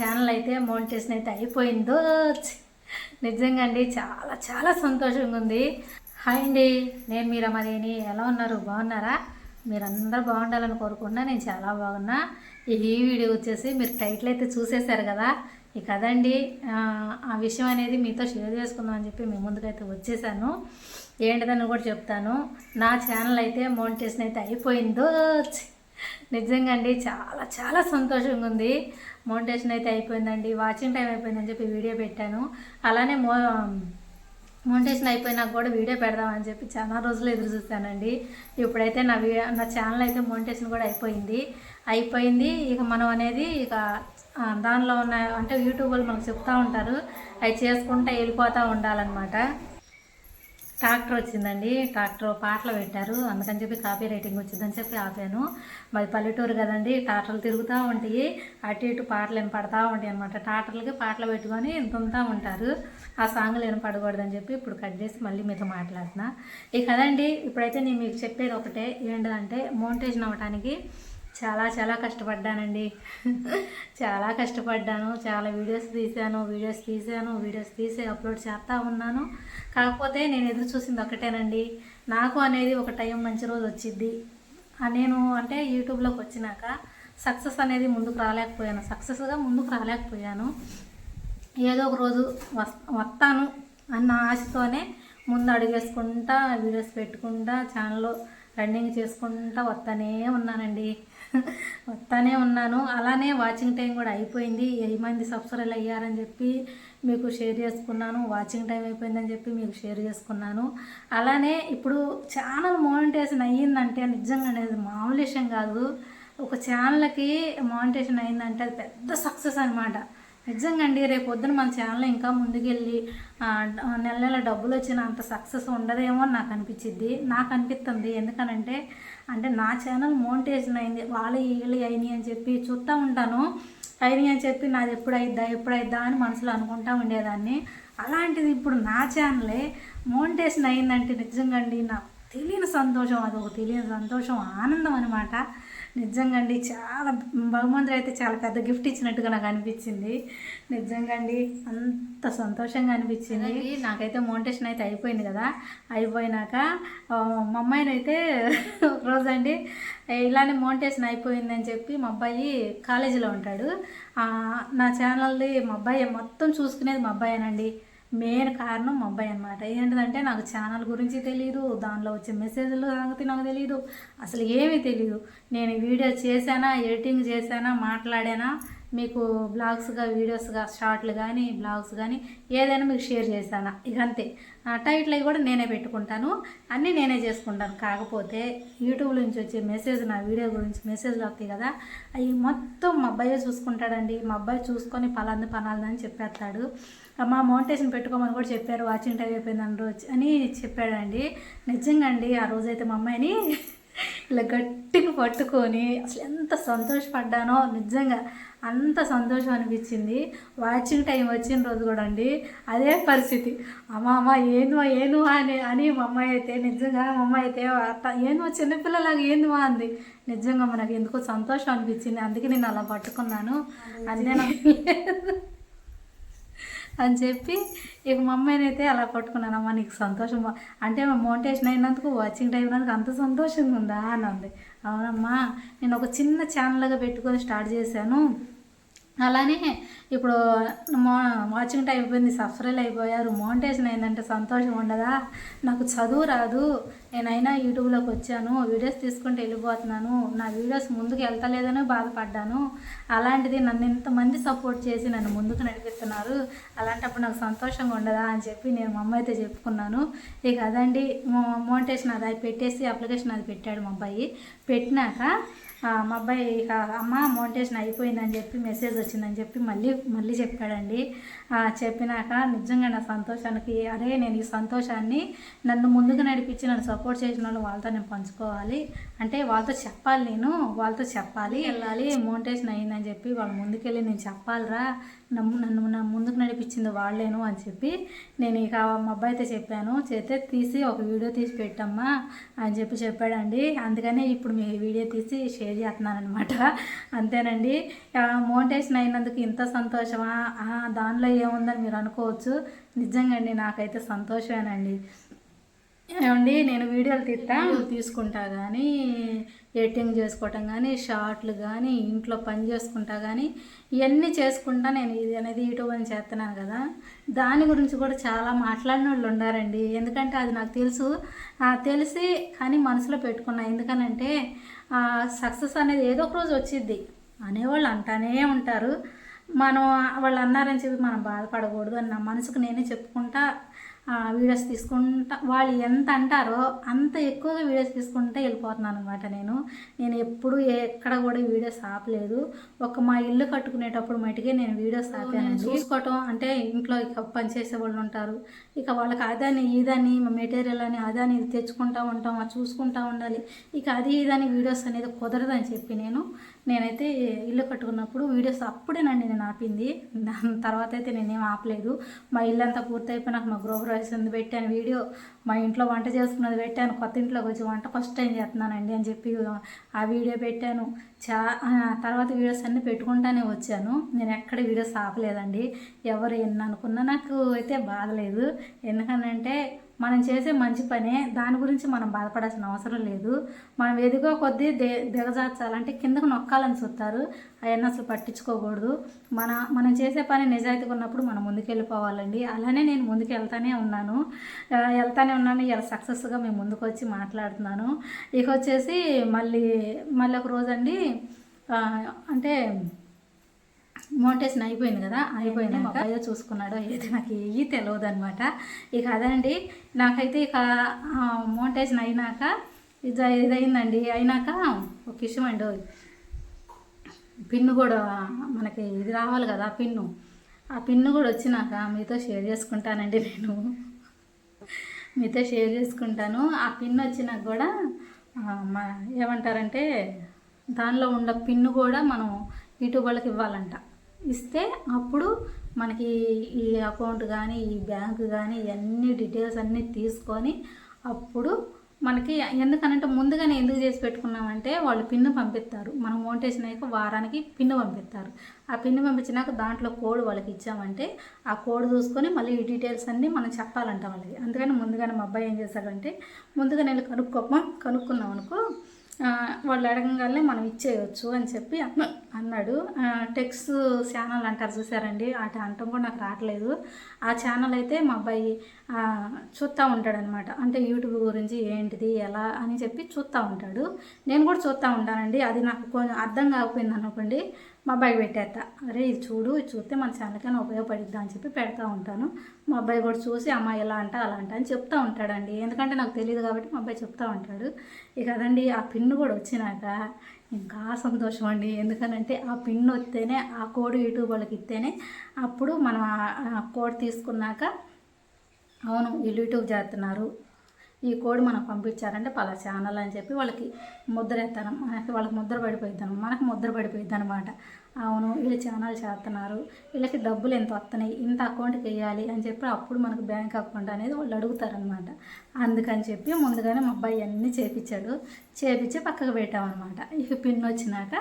Channel అయితే మోనిటేషన్ అయితే అయిపోయిందో? నిజంగా అండి చాలా చాలా సంతోషంగా ఉంది. హాయ్ అండి నేను మీరా మరేని ఎలా ఉన్నారు? బాగున్నారా? మీరందరూ బాగుండాలని కోరుకున్నా నేను చాలా బాగున్నా. ఈ వీడియో వచ్చేసి మీరు టైటిల్ అయితే చూసేశారు కదా? ఈ కదండి ఆ, విషయం అనేది మీతో షేర్ చేసుకుందాం అని చెప్పి మీ ముందుకైతే వచ్చేసాను. ఏంటిదని కూడా చెప్తాను. నా ఛానల్ అయితే మోనిటేషన్ అయితే అయిపోయిందో? నిజంగా అండి చాలా చాలా సంతోషంగా ఉంది. మోంటేషన్ అయితే అయిపోయిందండి. వాచింగ్ టైం అయిపోయిందని చెప్పి వీడియో పెట్టాను. అలానే మో మోంటేషన్ అయిపోయినాక కూడా వీడియో పెడదామని చెప్పి చాలా రోజులు ఎదురు చూస్తానండి ఇప్పుడైతే నా వీ నా ఛానల్ అయితే మోంటేషన్ కూడా అయిపోయింది. అయిపోయింది. ఇక మనం అనేది ఇక దానిలో ఉన్న అంటే యూట్యూబ్ వాళ్ళు మనకు చెప్తూ ఉంటారు. అవి చేసుకుంటూ వెళ్ళిపోతూ ఉండాలన్నమాట. ట్రాక్టర్ వచ్చిందండి. ట్రాక్టర్ పాటలు పెట్టారు. అందుకని చెప్పి కాపీ రైటింగ్ వచ్చిందని చెప్పి ఆపాను. మరి పల్లెటూరు కదండి. ట్రాక్టర్లు తిరుగుతూ ఉంటాయి. అటు ఇటు పాటలు వినపడతా ఉంటాయి అనమాట ట్రాక్టర్లకి పాటలు పెట్టుకొని వింటుంటూ ఉంటారు. ఆ సాంగ్లు వినపడకూడదని చెప్పి ఇప్పుడు కట్ చేసి మళ్ళీ మీతో మాట్లాడుతున్నా. ఇక కదండి ఇప్పుడైతే నేను మీకు చెప్పేది ఒకటే. ఏంటంటే మోంటేజ్ అవ్వటానికి చాలా చాలా కష్టపడ్డానండి. చాలా కష్టపడ్డాను. చాలా వీడియోస్ తీశాను వీడియోస్ తీశాను వీడియోస్ తీసి అప్లోడ్ చేస్తూ ఉన్నాను. కాకపోతే నేను ఎదురు చూసింది ఒకటేనండి నాకు అనేది ఒక టైం మంచి రోజు వచ్చింది నేను అంటే యూట్యూబ్లోకి వచ్చినాక సక్సెస్ అనేది ముందుకు రాలేకపోయాను. సక్సెస్గా ముందుకు రాలేకపోయాను. ఏదో ఒక రోజు వస్ వస్తాను అన్న ఆశతోనే ముందు అడుగేసుకుంటా వీడియోస్ పెట్టుకుంటా ఛానల్లో రన్నింగ్ చేసుకుంటా వస్తానే ఉన్నానండి. వస్తానే ఉన్నాను. అలానే వాచింగ్ టైం కూడా అయిపోయింది. ఏ మంది సబ్స్క్రైబ్ అయ్యారని చెప్పి మీకు షేర్ చేసుకున్నాను. వాచింగ్ టైం అయిపోయిందని చెప్పి మీకు షేర్ చేసుకున్నాను. అలానే ఇప్పుడు ఛానల్ మోనిటేషన్ అయ్యిందంటే నిజంగా అనేది మామూలు విషయం కాదు. ఒక ఛానల్కి మానిటేషన్ అయిందంటే అది పెద్ద సక్సెస్ అనమాట నిజంగా అండి రేపు పొద్దున మన ఛానల్ ఇంకా ముందుకెళ్ళి నెల నెల డబ్బులు వచ్చిన అంత సక్సెస్ ఉండదేమో అని నాకు అనిపించింది నాకు అనిపిస్తుంది ఎందుకనంటే అంటే నా ఛానల్ మోనిటేషన్ అయింది వాళ్ళు వీళ్ళు అయినాయి అని చెప్పి చూస్తూ ఉంటాను. అయినాయి అని చెప్పి నాది ఎప్పుడు అయిద్దా ఎప్పుడు అయిద్దా అని మనసులో అనుకుంటా ఉండేదాన్ని. అలాంటిది ఇప్పుడు నా ఛానలే మోనిటేషన్ అయిందంటే నిజంగా అండి నాకు తెలియని సంతోషం అది ఒక తెలియని సంతోషం ఆనందం అనమాట నిజంగా అండి చాలా భగవంతుడు అయితే చాలా పెద్ద గిఫ్ట్ ఇచ్చినట్టుగా నాకు అనిపించింది. నిజంగా అండి అంత సంతోషంగా అనిపించింది. నాకైతే మోనిటేషన్ అయితే అయిపోయింది కదా. అయిపోయినాక మా అమ్మాయిని అయితే రోజండి ఇలానే మౌంటేషన్ అయిపోయిందని చెప్పి మా అబ్బాయి కాలేజీలో ఉంటాడు. నా ఛానల్ది మా అబ్బాయి మొత్తం చూసుకునేది మా అబ్బాయేనండి. మెయిన్ కారణం అబ్బాయి అనమాట ఏంటంటే నాకు ఛానల్ గురించి తెలియదు దానిలో వచ్చే మెసేజ్లు సంగతి నాకు తెలియదు అసలు ఏమీ తెలియదు నేను వీడియో చేశానా ఎడిటింగ్ చేశానా మాట్లాడానా మీకు బ్లాగ్స్గా వీడియోస్గా షార్ట్లు కానీ బ్లాగ్స్ కానీ ఏదైనా మీకు షేర్ చేశాను ఇక అంతే. టైటిల్ అవి కూడా నేనే పెట్టుకుంటాను. అన్నీ నేనే చేసుకుంటాను. కాకపోతే యూట్యూబ్ నుంచి వచ్చే మెసేజ్ నా వీడియో గురించి మెసేజ్లు వస్తాయి కదా అవి మొత్తం మా అబ్బాయే చూసుకుంటాడండి. మా అబ్బాయి చూసుకొని పలాంది పనాలని చెప్పేస్తాడు. మా మౌంటేషన్ పెట్టుకోమని కూడా చెప్పారు. వాచింగ్ టైం అయిపోయిందని రోజు అని చెప్పాడండి. నిజంగా అండి ఆ రోజైతే మా అమ్మాయిని ఇలా గట్టిగా పట్టుకొని అసలు ఎంత సంతోషపడ్డానో నిజంగా అంత సంతోషం అనిపించింది. వాచింగ్ టైం వచ్చిన రోజు కూడా అండి అదే పరిస్థితి. అమ్మ అమ్మ ఏనువా ఏనువా అని అని మా అమ్మాయి అయితే నిజంగా మా అమ్మాయి అయితే ఏనువా చిన్నపిల్లలాగా ఏందో అంది. నిజంగా మనకు ఎందుకో సంతోషం అనిపించింది అందుకే నేను అలా పట్టుకున్నాను. అదే నాకు అని చెప్పి ఇక మా అమ్మాయినైతే అలా పట్టుకున్నానమ్మా నీకు సంతోషం అంటే మోటివేషన్ అయినందుకు వాచింగ్ టైం నాకు అంత సంతోషంగా ఉందా అని అంది. అవునమ్మా నేను ఒక చిన్న ఛానల్గా పెట్టుకొని స్టార్ట్ చేశాను. అలానే ఇప్పుడు మో వాచింగ్ టైం అయిపోయింది సబ్స్క్రైబ్ అయిపోయారు మోనిటేషన్ అయిందంటే సంతోషం ఉండదా? నాకు చదువు రాదు నేనైనా యూట్యూబ్లోకి వచ్చాను వీడియోస్ తీసుకుంటూ వెళ్ళిపోతున్నాను నా వీడియోస్ ముందుకు వెళ్తలేదని బాధపడ్డాను. అలాంటిది నన్ను ఇంతమంది సపోర్ట్ చేసి నన్ను ముందుకు నడిపిస్తున్నారు. అలాంటప్పుడు నాకు సంతోషంగా ఉండదా అని చెప్పి నేను మా అమ్మాయి అయితే చెప్పుకున్నాను. ఇక అదండి మోనిటేషన్ అది అది పెట్టేసి అప్లికేషన్ అది పెట్టాడు మా అబ్బాయి. పెట్టినాక మా అబ్బాయి ఇక అమ్మ మోనిటేషన్ అయిపోయిందని చెప్పి మెసేజ్ వచ్చిందని చెప్పి మళ్ళీ మళ్ళీ చెప్పాడండి. చెప్పినాక నిజంగా నా సంతోషానికి అరే నేను ఈ సంతోషాన్ని నన్ను ముందుకు నడిపించి నన్ను సపోర్ట్ చేసిన వాళ్ళు వాళ్ళతో నేను పంచుకోవాలి. అంటే వాళ్ళతో చెప్పాలి నేను వాళ్ళతో చెప్పాలి. వెళ్ళాలి మోనిటేషన్ అయిందని చెప్పి వాళ్ళ ముందుకెళ్ళి నేను చెప్పాలిరా నన్ను నన్ను నా ముందుకు నడిపించింది వాళ్ళేను అని చెప్పి నేను ఇక మా అబ్బాయితో చెప్పాను. చేస్తే తీసి ఒక వీడియో తీసి పెట్టమ్మా అని చెప్పి చెప్పాడండి. అందుకనే ఇప్పుడు మీ వీడియో తీసి షేర్ షేర్ చేస్తున్నాను అనమాట అంతేనండి మోంటేషన్ అయినందుకు ఇంత సంతోషమా? దానిలో ఏముందని మీరు అనుకోవచ్చు. నిజంగా అండి నాకైతే సంతోషమేనండి. ఏమండి నేను వీడియోలు తీస్తా తీసుకుంటా కానీ ఎడిటింగ్ చేసుకోవటం కానీ షార్ట్లు కానీ ఇంట్లో పని చేసుకుంటా కానీ ఇవన్నీ చేసుకుంటా నేను ఇది అనేది యూట్యూబ్ అని చేస్తున్నాను కదా. దాని గురించి కూడా చాలా మాట్లాడిన వాళ్ళు ఉండారండి. ఎందుకంటే అది నాకు తెలుసు. తెలిసి కానీ మనసులో పెట్టుకున్నా. ఎందుకనంటే సక్సెస్ అనేది ఏదో ఒక రోజు వచ్చిద్ది అనేవాళ్ళు అంటానే ఉంటారు. మనం వాళ్ళు అన్నారని చెప్పి మనం బాధపడకూడదు అని నా మనసుకు నేనే చెప్పుకుంటా వీడియోస్ తీసుకుంటా వాళ్ళు ఎంత అంటారో అంత ఎక్కువగా వీడియోస్ తీసుకుంటే వెళ్ళిపోతున్నాను అనమాట నేను. నేను ఎప్పుడు ఎక్కడ కూడా వీడియోస్ ఆపలేదు. ఒక మా ఇల్లు కట్టుకునేటప్పుడు మటుకే నేను వీడియోస్ ఆపాను చూసుకోవటం అంటే ఇంట్లో ఇక పనిచేసే వాళ్ళు ఉంటారు. ఇక వాళ్ళకి అదని ఇదని మెటీరియల్ అని అదని ఇది తెచ్చుకుంటా ఉంటాం చూసుకుంటా ఉండాలి. ఇక అది ఇదని వీడియోస్ అనేది కుదరదని చెప్పి నేను నేనైతే ఇల్లు కట్టుకున్నప్పుడు వీడియోస్ అప్పుడేనండి నేను ఆపింది. దాని తర్వాత అయితే నేనేం ఆపలేదు. మా ఇల్లు అంతా పూర్తయిపోయినాక మా కలిసింది పెట్టాను వీడియో. మా ఇంట్లో వంట చేసుకున్నది పెట్టాను. కొత్త ఇంట్లోకి వచ్చి వంట ఫస్ట్ టైం చేస్తున్నానండి అని చెప్పి ఆ వీడియో పెట్టాను. చా తర్వాత వీడియోస్ అన్నీ పెట్టుకుంటానే వచ్చాను. నేను ఎక్కడ వీడియోస్ ఆపలేదండి. ఎవరు ఎన్ని అనుకున్నా నాకు అయితే బాధలేదు ఎందుకనంటే మనం చేసే మంచి పనే దాని గురించి మనం బాధపడాల్సిన అవసరం లేదు. మనం ఎదుగో కొద్దీ దే దిగజార్చాలంటే కిందకు నొక్కాలని చూస్తారు. అవన్నీ అసలు పట్టించుకోకూడదు. మన మనం చేసే పని నిజాయితీగా ఉన్నప్పుడు మనం ముందుకెళ్ళిపోవాలండి. అలానే నేను ముందుకు వెళ్తానే ఉన్నాను వెళ్తానే ఉన్నాను. ఇలా సక్సెస్గా మేము ముందుకు వచ్చి మాట్లాడుతున్నాను. ఇక వచ్చేసి మళ్ళీ మళ్ళీ ఒక రోజు అండి అంటే మోటేషన్ అయిపోయింది కదా అయిపోయింది. మా అబ్బాయి చూసుకున్నాడో ఏది నాకు ఏవి తెలియదు అనమాట ఇక అదండి నాకైతే ఇక మోటేషన్ అయినాక ఇది ఇదైందండి అయినాక ఒక విషయం అండి పిన్ను కూడా మనకి ఇది రావాలి కదా పిన్ను. ఆ పిన్ను కూడా వచ్చినాక మీతో షేర్ చేసుకుంటానండి నేను. మీతో షేర్ చేసుకుంటాను. ఆ పిన్ వచ్చినాక కూడా ఏమంటారంటే దానిలో ఉన్న పిన్ను కూడా మనం యూట్యూబ్ వాళ్ళకి ఇవ్వాలంట. ఇస్తే అప్పుడు మనకి ఈ అకౌంట్ కానీ ఈ బ్యాంక్ కానీ ఇవన్నీ డీటెయిల్స్ అన్నీ తీసుకొని అప్పుడు మనకి ఎందుకనంటే ముందుగానే ఎందుకు చేసి పెట్టుకున్నామంటే వాళ్ళు పిన్ను పంపిస్తారు. మనం మోటేషన్ అయ్యాక వారానికి పిన్ను పంపిస్తారు. ఆ పిన్ను పంపించినాక దాంట్లో కోడ్ వాళ్ళకి ఇచ్చామంటే ఆ కోడ్ చూసుకొని మళ్ళీ ఈ డీటెయిల్స్ అన్నీ మనం చెప్పాలంట వాళ్ళకి. అందుకని ముందుగానే మా అబ్బాయి ఏం చేశాడంటే ముందుగా నేను కనుక్కోమా కనుక్కున్నాం అనుకో వాళ్ళు అడగంగానే మనం ఇచ్చేయచ్చు అని చెప్పి అన్నాడు. టెక్స్ ఛానల్ అంటారు చూసారండి. అటు అంటం కూడా నాకు రావట్లేదు. ఆ ఛానల్ అయితే మా అబ్బాయి చూస్తూ ఉంటాడనమాట అంటే యూట్యూబ్ గురించి ఏంటిది ఎలా అని చెప్పి చూస్తూ ఉంటాడు. నేను కూడా చూస్తూ ఉంటానండి. అది నాకు కొంచెం అర్థం కాకపోయింది అనుకోండి. మా అబ్బాయి పెట్టేస్తా అరే ఇది చూడు ఇది చూస్తే మన ఛానల్కైనా ఉపయోగపడిద్దా అని చెప్పి పెడతా ఉంటాను. మా అబ్బాయి కూడా చూసి అమ్మ ఎలా అంట అలా అంట అని చెప్తా ఉంటాడండి. ఎందుకంటే నాకు తెలియదు కాబట్టి మా అబ్బాయి చెప్తా ఉంటాడు. ఇక అదండి ఆ పిన్ను కూడా వచ్చినాక ఇంకా సంతోషం అండి. ఎందుకనంటే ఆ పిన్ వస్తేనే ఆ కోడ్ యూట్యూబ్ వాళ్ళకి ఇస్తేనే అప్పుడు మనం ఆ- ఆ కోడ్ తీసుకున్నాక అవును వీళ్ళు యూట్యూబ్ చేస్తున్నారు. ఈ కోడ్ మనకు పంపించారంటే పలా ఛానల్ అని చెప్పి వాళ్ళకి ముద్ర ఎత్తాను మనకి వాళ్ళకి ముద్ర పడిపోయిద్దాను మనకు ముద్ర పడిపోయిద్ది అనమాట అవును వీళ్ళు ఛానల్ చేస్తున్నారు వీళ్ళకి డబ్బులు ఎంత వస్తున్నాయి ఇంత అకౌంట్కి వేయాలి అని చెప్పి అప్పుడు మనకు బ్యాంక్ అకౌంట్ అనేది వాళ్ళు అడుగుతారనమాట. అందుకని చెప్పి ముందుగానే మా అబ్బాయి అన్నీ చేపించాడు చేపించి పక్కకు పెట్టామన్నమాట ఇక పిన్ వచ్చినాక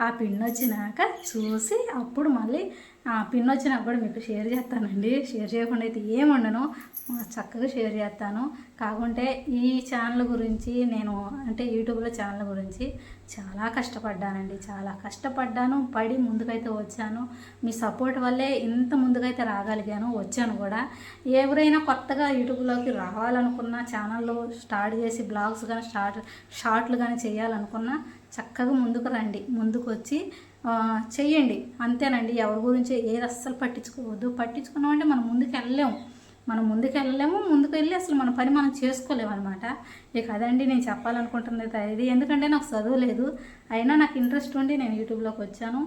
ఆ పిన్ వచ్చినాక చూసి అప్పుడు మళ్ళీ పిన్ వచ్చినాక కూడా మీకు షేర్ చేస్తానండి. షేర్ చేయకుండా అయితే ఏముండను చక్కగా షేర్ చేస్తాను. కాకుంటే ఈ ఛానల్ గురించి నేను అంటే యూట్యూబ్లో ఛానల్ గురించి చాలా కష్టపడ్డానండి. చాలా కష్టపడ్డాను. పడి ముందుకైతే వచ్చాను. మీ సపోర్ట్ వల్లే ఇంత ముందుకైతే రాగలిగాను. వచ్చాను కూడా. ఎవరైనా కొత్తగా యూట్యూబ్లోకి రావాలనుకున్న ఛానల్లో స్టార్ట్ చేసి బ్లాగ్స్ కానీ స్టార్ట్ షార్ట్లు కానీ చేయాలనుకున్నా చక్కగా ముందుకు రండి. ముందుకు వచ్చి చెయ్యండి. అంతేనండి. ఎవరి గురించి ఏది అస్సలు పట్టించుకోవద్దు పట్టించుకున్నామంటే మనం ముందుకు వెళ్ళలేము మనం ముందుకు వెళ్ళలేము ముందుకు వెళ్ళి అసలు మన పని మనం చేసుకోలేము అనమాట ఇక అదండి నేను చెప్పాలనుకుంటుంది ఇది ఎందుకంటే నాకు చదువు లేదు. అయినా నాకు ఇంట్రెస్ట్ ఉండి నేను యూట్యూబ్లోకి వచ్చాను.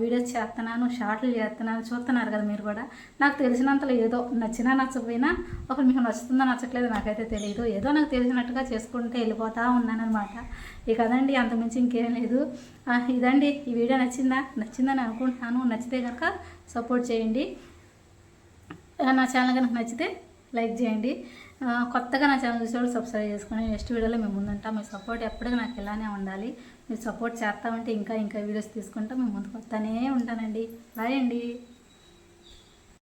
వీడియోస్ చేస్తున్నాను షార్ట్లు చేస్తున్నాను. చూస్తున్నారు కదా మీరు కూడా. నాకు తెలిసినంతలో ఏదో నచ్చినా నచ్చకపోయినా ఒకరు మీకు నచ్చుతుందో నచ్చట్లేదు నాకైతే తెలియదు ఏదో నాకు తెలిసినట్టుగా చేసుకుంటే వెళ్ళిపోతా ఉన్నానమాట ఇక అదండి అంతకుమించి ఇంకేం లేదు. ఇదండి. ఈ వీడియో నచ్చిందా? నచ్చిందని అనుకుంటున్నాను. నచ్చితే కనుక సపోర్ట్ చేయండి. నా ఛానల్ కనుక నచ్చితే లైక్ చేయండి. కొత్తగా నా ఛానల్ చూసేవాళ్ళు సబ్స్క్రైబ్ చేసుకొని నెక్స్ట్ వీడియోలో మేము ముందుంటాం. మీ సపోర్ట్ ఎప్పటికీ నాకు ఇలానే ఉండాలి. మీరు సపోర్ట్ చేస్తామంటే ఇంకా ఇంకా వీడియోస్ తీసుకుంటా మేము ముందుకు వస్తానే ఉంటానండి. బాయ్ అండి.